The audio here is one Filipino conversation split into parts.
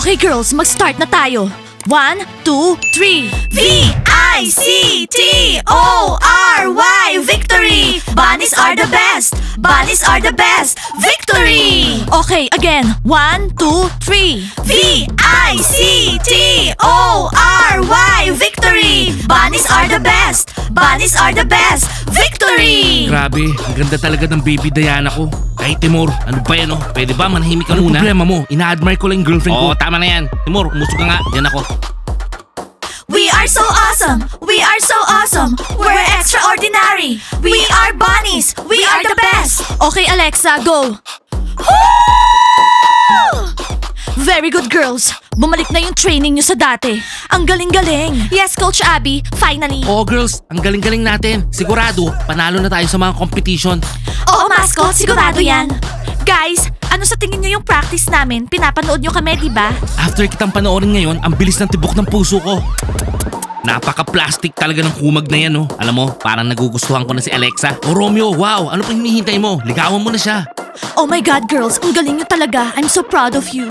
Okay girls, mag-start na tayo. One, two, three. V-I-C-T-O-R-Y Victory! Bunnies are the best! Bunnies are the best! Victory! Okay, again. One, two, three. V-I-C-T-O-R-Y Victory! Bunnies are the best! Bunnies are the best! Victory! Grabe, ang ganda talaga ng baby Diana ko. Ay, Timur, ano ba yan oh? Pwede ba manahimik ka muna? problema mo? Ina-admire ko lang yung girlfriend ko. Oo, tama na yan. Timur, umusok ka nga. Yan ako. We are so awesome! We are so awesome! We're extraordinary! We are bunnies! We are the best! Okay, Alexa, go! Very good, girls! Bumalik na yung training nyo sa dati. Ang galing-galing! Yes, Coach Abby, finally! Oo, girls, ang galing-galing natin. Sigurado, panalo na tayo sa mga competition. Oo, mascot, sigurado yan! Guys, ano sa tingin nyo yung practice namin? Pinapanood nyo kami, di ba? After kitang panoorin ngayon, ang bilis ng tibok ng puso ko. Napaka-plastic talaga ng kumag na yan, oh. Alam mo, parang nagugustuhan ko na si Alexa. O Romeo, wow, ano pa hinihintay mo? Ligawan mo na siya. Oh my God, girls! Ang galing nyo talaga. I'm so proud of you.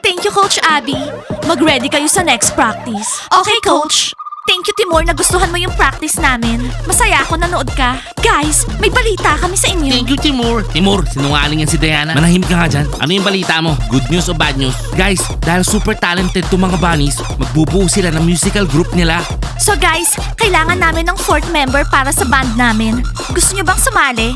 Thank you, Coach Abby. Mag-ready kayo sa next practice. Okay, Coach. Thank you, Timor, na gustuhan mo yung practice namin. Masaya ako nanood ka. Guys, may balita kami sa inyo. Thank you, Timur. Timur, sinungaling yan si Diana. Manahimik ka nga dyan. Ano yung balita mo? Good news o bad news? Guys, dahil super talented to mga bunnies, magbubuo sila ng musical group nila. So guys, kailangan namin ng fourth member para sa band namin. Gusto nyo bang sumali?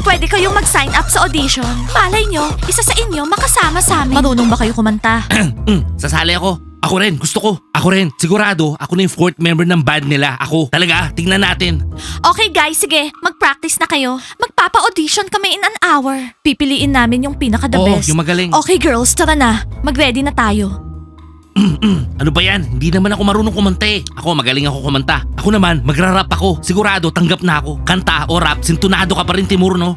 Pwede kayong mag-sign up sa audition. Malay nyo, isa sa inyo makasama sa amin. Marunong ba kayo kumanta? mm, sasali ako. Ako rin, gusto ko. Ako rin, sigurado, ako na yung fourth member ng band nila. Ako. Talaga, tingnan natin. Okay guys, sige, mag-practice na kayo. Magpapa-audition kami in an hour. Pipiliin namin yung pinaka-the Oo, best. yung magaling. Okay girls, tara na. Mag-ready na tayo. Ano ba yan? Hindi naman ako marunong kumanta eh. Ako, magaling ako kumanta. Ako naman, magra-rap ako. Sigurado, tanggap na ako. Kanta o rap, sintunado ka pa rin, Timur, no?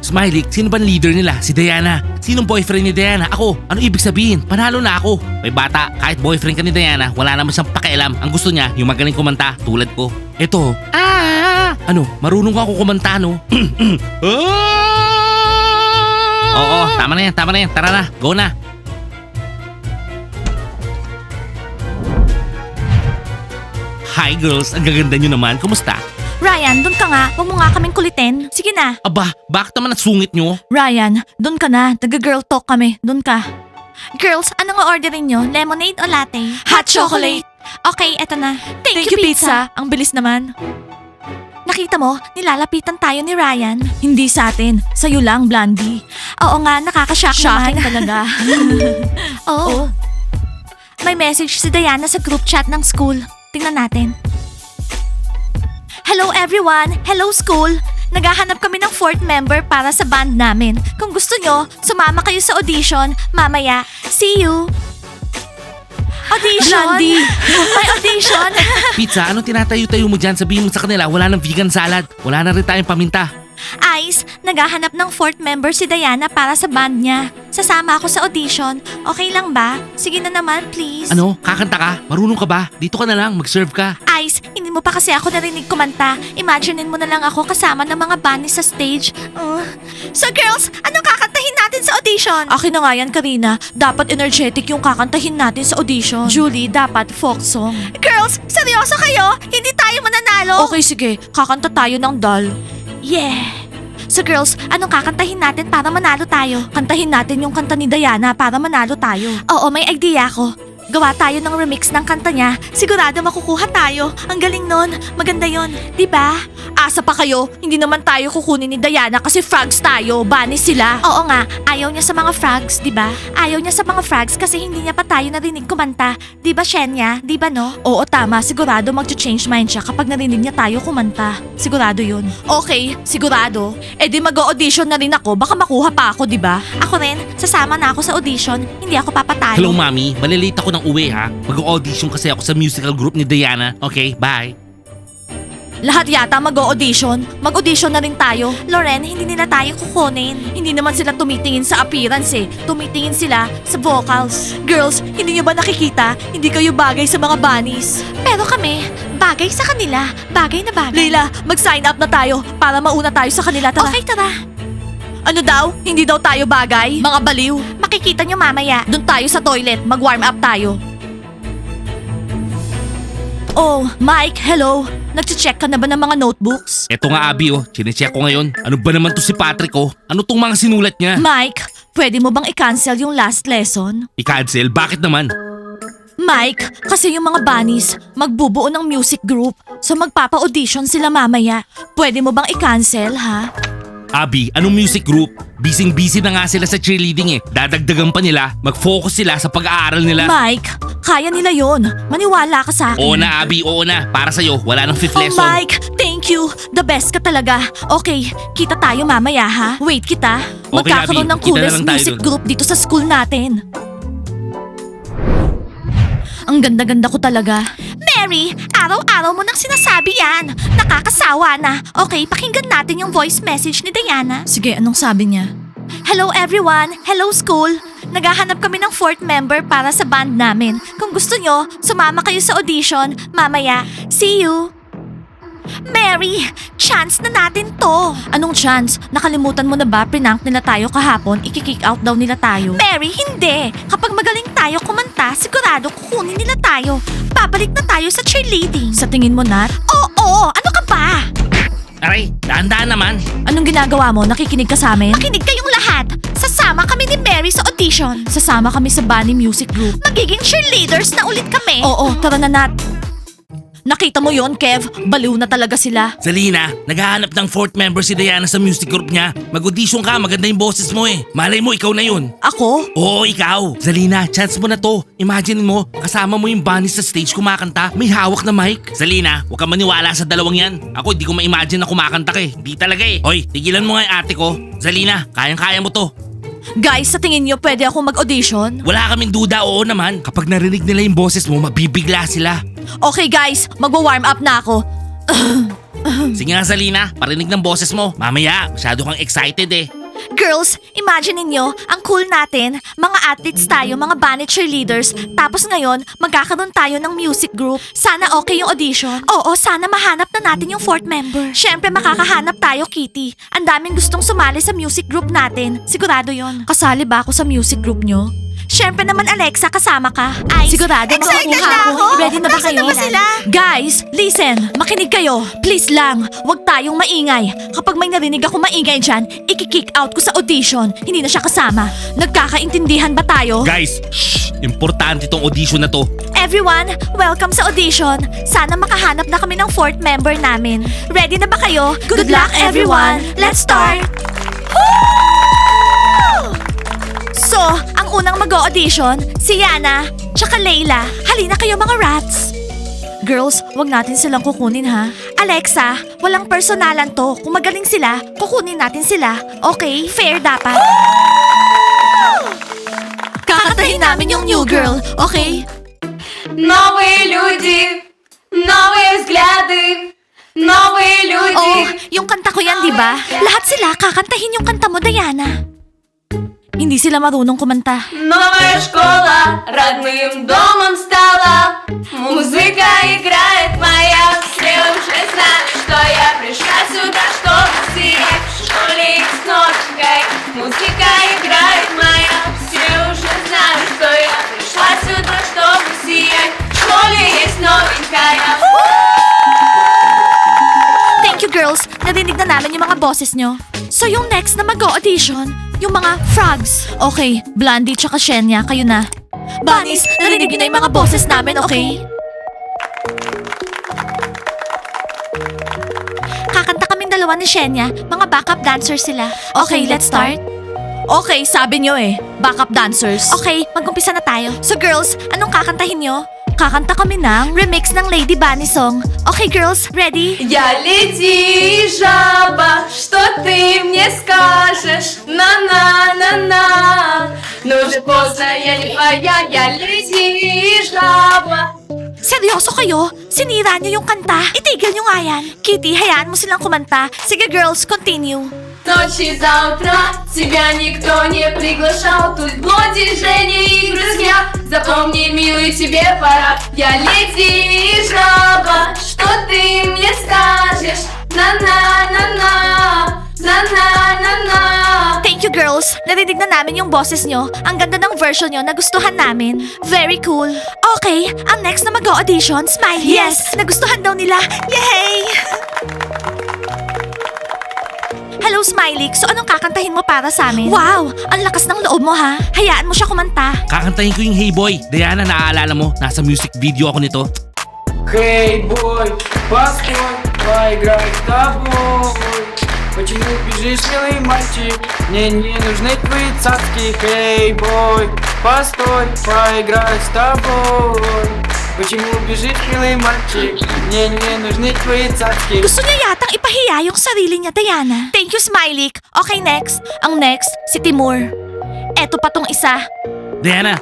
Smiley, sino ba leader nila? Si Diana. Sinong boyfriend ni Diana? Ako. Ano ibig sabihin? Panalo na ako. May bata, kahit boyfriend ka ni Diana, wala naman siyang pakialam. Ang gusto niya, yung magaling kumanta, tulad ko. Eto. Ah! Ano, marunong ako kumanta, no? Oo, tama na yan, tama na yan. Tara na, go na. Hi girls, ang gaganda nyo naman. Kumusta? Ryan, doon ka nga. Huwag mo nga kaming kulitin. Sige na. Aba, bakit naman ang sungit nyo? Ryan, doon ka na. Taga-girl talk kami. Doon ka. Girls, anong orderin nyo? Lemonade o latte? Hot chocolate. Okay, eto na. Thank, you, pizza. Ang bilis naman. Nakita mo, nilalapitan tayo ni Ryan. Hindi sa atin. Sa'yo lang, Blondie. Oo nga, nakakashock Shocking naman. talaga. Oo. May message si Diana sa group chat ng school. Tingnan natin. Hello everyone! Hello school! Naghahanap kami ng fourth member para sa band namin. Kung gusto nyo, sumama kayo sa audition. Mamaya, see you! Audition? Blondie! May audition? Pizza, anong tinatayo-tayo mo dyan? Sabihin mo sa kanila, wala ng vegan salad. Wala na rin tayong paminta. Ice, naghahanap ng fourth member si Diana para sa band niya. Sasama ako sa audition. Okay lang ba? Sige na naman, please. Ano? Kakanta ka? Marunong ka ba? Dito ka na lang, mag-serve ka. Ice, hindi mo pa kasi ako narinig kumanta. Imaginein mo na lang ako kasama ng mga bunnies sa stage. Uh. So girls, anong kakantahin natin sa audition? Akin na nga yan, Karina. Dapat energetic yung kakantahin natin sa audition. Julie, dapat folk song. Girls, seryoso kayo? Hindi tayo mananalo? Okay, sige. Kakanta tayo ng doll. Yeah! So girls, anong kakantahin natin para manalo tayo? Kantahin natin yung kanta ni Diana para manalo tayo. Oo, may idea ako. Gawa tayo ng remix ng kanta niya. Sigurado makukuha tayo. Ang galing nun. Maganda yon, di ba? Asa pa kayo? Hindi naman tayo kukunin ni Diana kasi frogs tayo. Bunny sila. Oo nga, ayaw niya sa mga frogs, di ba? Ayaw niya sa mga frogs kasi hindi niya pa tayo narinig kumanta. Di ba, Shenya? Di ba, no? Oo, tama. Sigurado mag-change mind siya kapag narinig niya tayo kumanta. Sigurado yun. Okay, sigurado. Eh di mag-audition na rin ako. Baka makuha pa ako, di ba? Ako rin. Sasama na ako sa audition. Hindi ako papatalo. Hello, mami. Malilate ako ng uwi, ha? Mag-audition kasi ako sa musical group ni Diana. Okay, bye. Lahat yata mag-audition. Mag-audition na rin tayo. Loren, hindi nila tayo kukunin. Hindi naman sila tumitingin sa appearance eh. Tumitingin sila sa vocals. Girls, hindi nyo ba nakikita? Hindi kayo bagay sa mga bunnies. Pero kami, bagay sa kanila. Bagay na bagay. Leila, mag-sign up na tayo para mauna tayo sa kanila. Tara. Okay, tara. Ano daw? Hindi daw tayo bagay? Mga baliw. Makikita nyo mamaya. Doon tayo sa toilet. Mag-warm up tayo. Oh, Mike, hello. Nag-check ka na ba ng mga notebooks? Eto nga Abby oh, chinecheck ko ngayon. Ano ba naman to si Patrick oh? Ano tong mga sinulat niya? Mike, pwede mo bang i-cancel yung last lesson? I-cancel? Bakit naman? Mike, kasi yung mga bunnies, magbubuo ng music group. So magpapa-audition sila mamaya. Pwede mo bang i-cancel, ha? Abby, anong music group? Bising-busy na nga sila sa cheerleading eh. Dadagdagan pa nila, mag-focus sila sa pag-aaral nila. Mike, kaya nila yon. Maniwala ka sa akin. oo na Abby, oo na. Para sa'yo, wala nang fifth Oh, lesson. Mike, thank you. The best ka talaga. Okay, kita tayo mamaya ha. Wait kita. Okay, Magkakaroon Abby. ng Kita na coolest lang tayo music dun. group dito sa school natin. Ang ganda-ganda ko talaga. Mary, araw-araw mo nang sinasabi yan. Nakakasawa na. Okay, pakinggan natin yung voice message ni Diana. Sige, anong sabi niya? Hello everyone! Hello school! Naghahanap kami ng fourth member para sa band namin. Kung gusto nyo, sumama kayo sa audition. Mamaya. See you! Mary, chance na natin to. Anong chance? Nakalimutan mo na ba prinank nila tayo kahapon? Ikikick out daw nila tayo. Mary, hindi. Kapag magaling tayo kumanta, sigurado kukunin nila tayo. Babalik na tayo sa cheerleading. Sa tingin mo, Nat? Oo, ano ka ba? Aray, daan-daan naman. Anong ginagawa mo? Nakikinig ka sa amin? Makinig kayong lahat. Sasama kami ni Mary sa audition. Sasama kami sa Bunny Music Group. Magiging cheerleaders na ulit kami. Oo, tara na Nat. Nakita mo yon Kev? Baliw na talaga sila. Zalina, naghahanap ng fourth member si Diana sa music group niya. Mag-audition ka, maganda yung boses mo eh. Malay mo, ikaw na yun. Ako? Oo, ikaw. Zalina, chance mo na to. Imagine mo, kasama mo yung bunny sa stage kumakanta. May hawak na mic. Zalina, huwag kang maniwala sa dalawang yan. Ako, di ko ma-imagine na kumakanta ka eh. Di talaga eh. Hoy, tigilan mo nga yung ate ko. Zalina, kayang-kaya mo to. Guys, sa tingin nyo pwede ako mag-audition? Wala kaming duda, oo naman. Kapag narinig nila yung boses mo, mabibigla sila. Okay guys, magwa-warm up na ako. Sige nga, Zalina, parinig ng boses mo. Mamaya, masyado kang excited eh. Girls, imagine ninyo, ang cool natin, mga athletes tayo, mga bunny cheerleaders, tapos ngayon, magkakaroon tayo ng music group. Sana okay yung audition. Oo, sana mahanap na natin yung fourth member. Siyempre, makakahanap tayo, Kitty. Ang daming gustong sumali sa music group natin. Sigurado yon. Kasali ba ako sa music group nyo? Siyempre naman, Alexa, kasama ka. Ay, Sigurado excited makukuha na ako. Ready na ba Nasaan kayo? na ba sila? Guys, listen, makinig kayo. Please lang, wag tayong maingay. Kapag may narinig ako maingay dyan, ikikick out ko sa audition. Hindi na siya kasama. Nagkakaintindihan ba tayo? Guys, shh! Importante tong audition na to. Everyone, welcome sa audition. Sana makahanap na kami ng fourth member namin. Ready na ba kayo? Good, luck, everyone. Let's start. Woo! So, ang unang mag-audition, si Yana, tsaka Layla. Halina kayo mga rats. Girls, wag natin silang kukunin ha. Alexa, walang personalan to. Kung magaling sila, kukunin natin sila. Okay? Fair dapat. Kakatahin namin yung new girl, okay? Новые люди, новые взгляды, новые люди. Oh, yung kanta ko yan, di ba? Lahat sila kakantahin yung kanta mo, Diana. Hindi sila marunong kumanta. Новая школа родным домом стала. Музыка играет моя, все уже знают, что я пришла сюда, чтобы сиять в школе с новенькой. Музыка играет моя, все уже знают, что я пришла сюда, чтобы сиять. В школе есть новенькая. Thank you, girls. Narinig na namin yung mga boses nyo. So, yung next na mag-audition, yung mga frogs. Okay, Blondie tsaka Shenya, kayo na. Bunnies, narinig nyo na yung mga boses namin, okay? Kakanta kaming dalawa ni Shenya, mga backup dancers sila. Okay, let's start. Okay, sabi nyo eh. Backup dancers. Okay, mag-umpisa na tayo. So girls, anong kakantahin nyo? Kakanta kami ng remix ng Lady Bunny song. Okay girls, ready? Я леди, жаба, что ты мне скажешь? На-на-на-на. Но уже поздно, я не твоя, я леди, жаба. Seryoso kayo? Sinira niyo yung kanta? Itigil niyo nga yan. Kitty, hayaan mo silang kumanta. Sige girls, continue. Ночи до утра тебя никто не приглашал Тут Блонди, Женя и друзья Запомни, милый, тебе пора Я леди и жаба Что ты мне скажешь? На-на-на-на На-на-на-на you girls. Narinig na namin yung boses nyo. Ang ganda ng version nyo. Nagustuhan namin. Very cool. Okay, ang next na mag-audition, Smiley. Yes! Nagustuhan daw nila. Yay! Hello, Smiley. So anong kakantahin mo para sa amin? Wow! Ang lakas ng loob mo, ha? Hayaan mo siya kumanta. Kakantahin ko yung Hey Boy. Diana, naaalala mo? Nasa music video ako nito. Хей, бой, постой, поиграй с тобой Почему бежишь, милый мальчик? Мне не нужны твои цацки Хей, бой, постой, поиграй с тобой Почему бежишь, милый мальчик? Мне не нужны твои цацки Gusto niya yatang ipahiya yung sarili niya, Diana. Thank you, Smiley. Okay, next. Ang next, si Timur. Eto pa tong isa. Diana!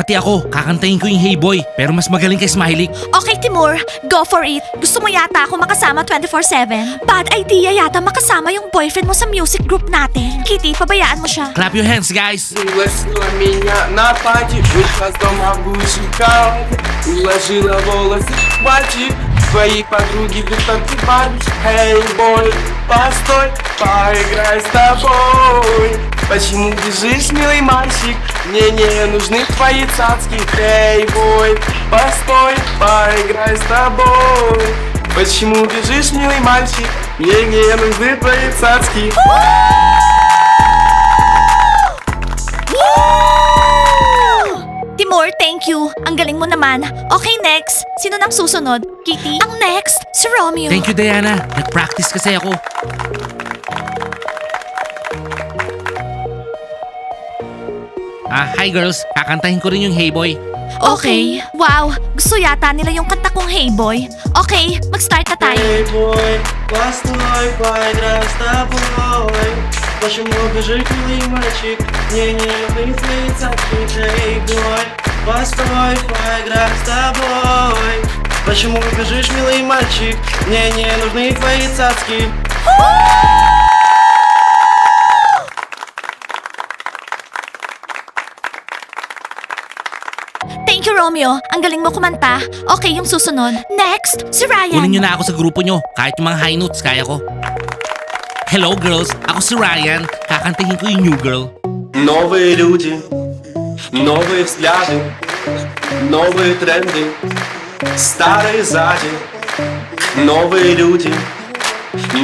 Pati ako, kakantahin ko yung Hey Boy. Pero mas magaling kay Smiley. Okay, Timur, go for it. Gusto mo yata ako makasama 24-7? Bad idea yata makasama yung boyfriend mo sa music group natin. Kitty, pabayaan mo siya. Clap your hands, guys! Пригласила меня на пати Вышла с дома в шикарный Уложила волосы в пальчик Твои подруги будто ты Барби Эй, бой, постой, поиграй с тобой Почему бежишь, милый мальчик? Мне не нужны твои цацки Эй, бой, постой, поиграй с тобой Почему бежишь, милый мальчик? Мне не нужны твои цацки Timur, thank you. Ang galing mo naman. Okay, next. Sino nang susunod? Kitty? Ang next, si Romeo. Thank you, Diana. Nag-practice kasi ako. Ah, hi girls. Kakantahin ko rin yung Hey Boy. Okay. Wow, gusto yata nila yung kanta kong Hey Boy. Okay, mag-start na tayo. Эй, бой, постой, поиграй с тобой Почему бежишь, милый мальчик? Мне не нужны твои цапки Эй, бой, постой, поиграй с тобой Почему бежишь, милый мальчик? Мне не нужны твои цацки Thank Romeo. Ang galing mo kumanta. Okay, yung susunod. Next, si Ryan. Kunin nyo na ako sa grupo nyo. Kahit yung mga high notes, kaya ko. Hello girls, ako si Ryan. Kakantahin ko yung New Girl. Новые люди, новые взгляды, новые тренды, старые сзади. Новые люди,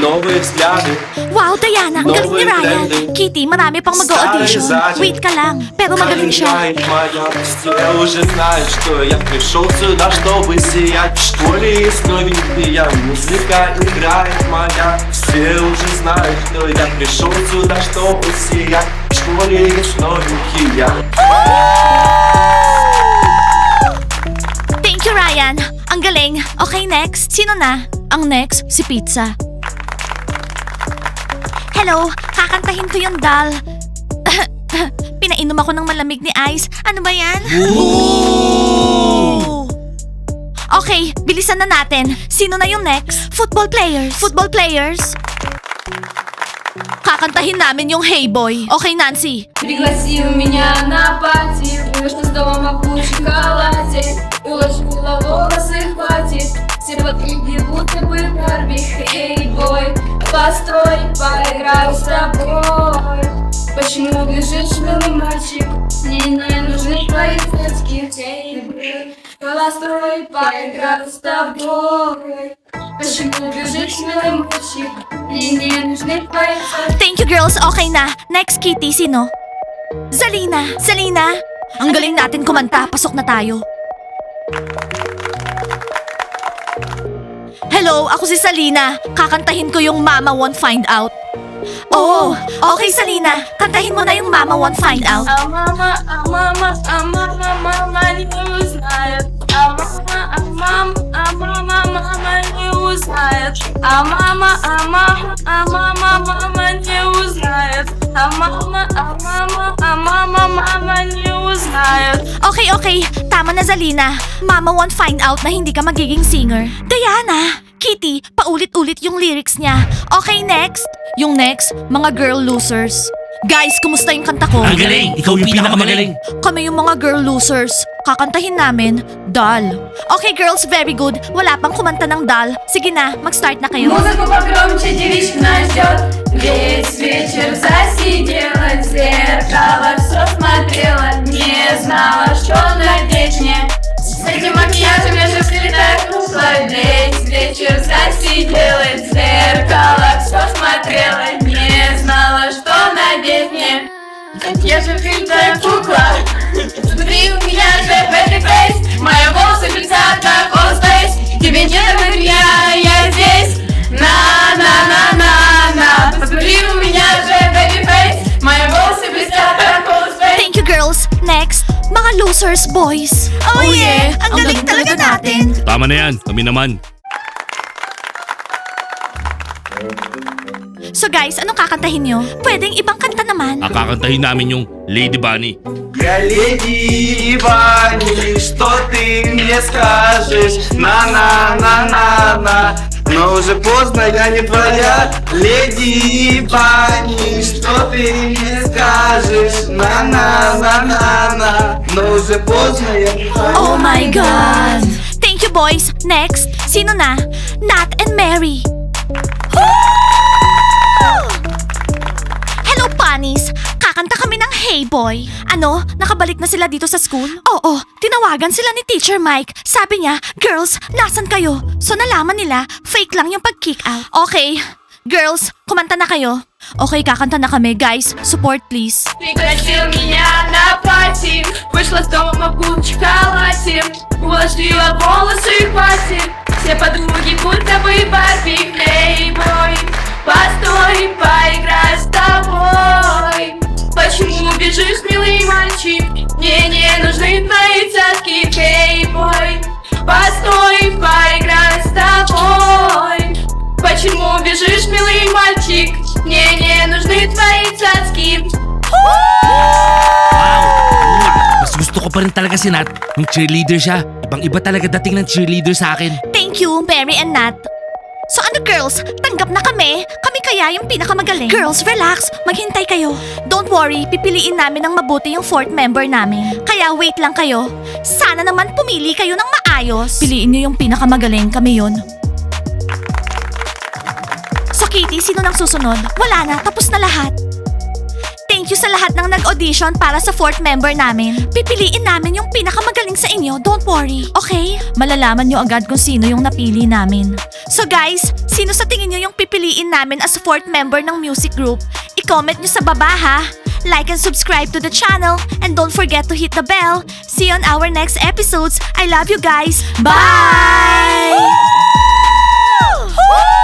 новые взгляды, Wow, Diana, ang galing ni Новые Ryan. trendy. Kitty, marami pang mag-audition. Старые сзади. Wait ka lang. Pero magaling siya. Поиграй моё. Все уже знают, что я пришел сюда, чтобы сиять В школе есть новенькие, музыка играет моя Все уже знают, что я пришел сюда, чтобы сиять В школе есть новенькие Thank you, Ryan. Ang galing. Okay, next. Sino na? Ang next, si Pizza. Hello, kakantahin ko yung doll. Pinainom ako ng malamig ni Ice. Ano ba yan? Okay, bilisan na natin. Sino na yung next? Football players. Football players. Kakantahin namin yung Hey Boy. Okay, Nancy. Пригласил меня на пати Вышла с дома в шоколаде Уложила волосы, хватит Все подруги будто бы Барби Эй, бой, постой, поиграю с тобой Почему бежишь, милый мальчик? Мне не нужны твои цветки Эй, бой, постой, поиграю с тобой Почему бежишь, милый мальчик? Мне не нужны твои цветки Thank you, girls. Okay na. Next, Kitty. Sino? Zalina. Zalina. Ang galing natin kumanta. Pasok na tayo. Hello, ako si Salina. Kakantahin ko yung Mama Won't Find Out. Oh, oh, okay Salina. Kantahin mo na yung Mama Won't Find Out. Ah, mama, ah, mama, ah, mama, mama, newsnight. Ah, ah, ah, ah, mama, ah, mama, ah, mama, mama, newsnight. Ah, mama, ah, mama, ah, mama, mama, newsnight. Ah, mama, Okay. Tama na Zalina. Mama won't find out na hindi ka magiging singer. Diana! Kitty, paulit-ulit yung lyrics niya. Okay, next. Yung next, mga girl losers. Guys, kumusta yung kanta ko? Ang galing! Ikaw yung pinakamagaling! Kami yung mga girl losers. Kakantahin namin, Dal. Okay girls, very good. Wala pang kumanta ng Dal. Sige na, mag-start na kayo. Музыку погромче, девичка нас ждет Весь вечер засидела в зеркало Все смотрела, не знала, что надеть мне С этим макияжем я же слетаю кукла Весь вечер засидела я же фильтрая кукла Смотри, у меня же baby face Мои волосы блестят, как Old Space Тебе не дают я, я здесь На-на-на-на-на Посмотри, у меня же baby face Мои волосы блестят, как Old Space Thank you girls. Next, mga losers boys. Oh, yeah, ang, galing, talaga natin. Tama na yan, kami naman. So guys, anong kakantahin nyo? Pwedeng ibang kanta naman. Ang kakantahin namin yung Lady Bunny. Я леди Ивани, что ты мне скажешь? На-на-на-на-на Но уже поздно, я не твоя Леди Ивани, что ты мне скажешь? На-на-на-на-на Но уже поздно, я не твоя Oh my God! Thank you boys. Next, sino na? Nat and Mary. Hello, Bunnies! Kakanta kami ng Hey Boy. Ano? Nakabalik na sila dito sa school? Oo, tinawagan sila ni Teacher Mike. Sabi niya, Girls, nasan kayo? So nalaman nila, fake lang yung pag-kick out. Okay, girls, kumanta na kayo. Okay, kakanta na kami. Guys, support please. Пригласил меня на пати Вышла с дома в Гуччи халате Уложила волосы и хватит Все подруги будто бы Барби Плейбой Постой, поиграй с тобой Почему бежишь, милый мальчик? Мне не нужны твои цацки, Плейбой Постой, поиграй с тобой Почему бежишь, милый мальчик? Мне не нужны твои цацки Wow! Mas gusto ko pa rin talaga si Nat. Nung cheerleader siya, ibang iba talaga dating ng cheerleader sa akin. Thank you, Mary and Nat. So ano girls, tanggap na kami? Kami kaya yung pinakamagaling? Girls, relax. Maghintay kayo. Don't worry, pipiliin namin ng mabuti yung fourth member namin. Kaya wait lang kayo. Sana naman pumili kayo ng maayos. Piliin niyo yung pinakamagaling, kami yun. So Kitty, sino nang susunod? Wala na, tapos na lahat. Thank you sa lahat ng nag-audition para sa fourth member namin. Pipiliin namin yung pinakamagaling sa inyo, don't worry. Okay? Malalaman nyo agad kung sino yung napili namin. So guys, sino sa tingin nyo yung pipiliin namin as fourth member ng music group? I-comment nyo sa baba ha! Like and subscribe to the channel and don't forget to hit the bell. See you on our next episodes. I love you guys. Bye! Woo! Woo!